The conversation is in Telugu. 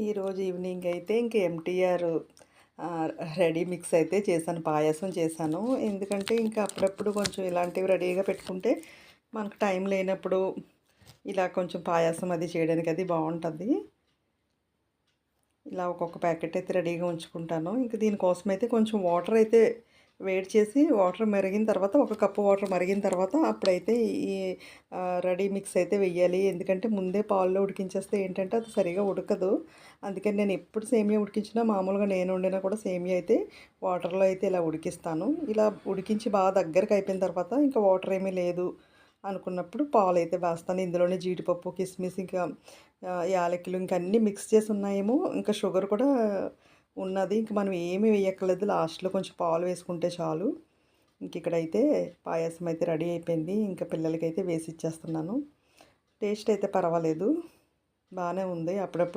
ఈరోజు ఈవినింగ్ అయితే ఇంక ఎంటీఆర్ రెడీ మిక్స్ అయితే చేశాను పాయసం చేశాను. ఎందుకంటే ఇంకా అప్పుడప్పుడు కొంచెం ఇలాంటివి రెడీగా పెట్టుకుంటే మనకు టైం లేనప్పుడు ఇలా కొంచెం పాయసం అది చేయడానికి అది బాగుంటుంది. ఇలా ఒక్కొక్క ప్యాకెట్ అయితే రెడీగా ఉంచుకుంటాను. ఇంకా దీనికోసం అయితే కొంచెం వాటర్ అయితే వేడి చేసి వాటర్ మరిగిన తర్వాత ఒక కప్పు వాటర్ మరిగిన తర్వాత అప్పుడైతే ఈ రెడీ మిక్స్ అయితే వెయ్యాలి. ఎందుకంటే ముందే పాల్లో ఉడికించేస్తే ఏంటంటే అది సరిగా ఉడకదు. అందుకని నేను ఎప్పుడు సేమియా ఉడికించినా మామూలుగా నేను వండినా కూడా సేమియా అయితే వాటర్లో అయితే ఇలా ఉడికిస్తాను. ఇలా ఉడికించి బాగా దగ్గరకు అయిపోయిన తర్వాత ఇంకా వాటర్ ఏమీ లేదు అనుకున్నప్పుడు పాలు అయితే వేస్తాను. ఇందులోనే జీడిపప్పు కిస్మిస్ ఇంకా యాలకులు ఇంకా అన్నీ మిక్స్ చేసి ఉన్నాయేమో ఇంకా షుగర్ కూడా ఉన్నది. ఇంక మనం ఏమి వేయక్కర్లేదు. లాస్ట్లో కొంచెం పాలు వేసుకుంటే చాలు. ఇంక ఇక్కడైతే పాయసం అయితే రెడీ అయిపోయింది. ఇంకా పిల్లలకైతే వేసి ఇచ్చేస్తున్నాను. టేస్ట్ అయితే పర్వాలేదు. బాగానే ఉంది. అప్పుడప్పుడు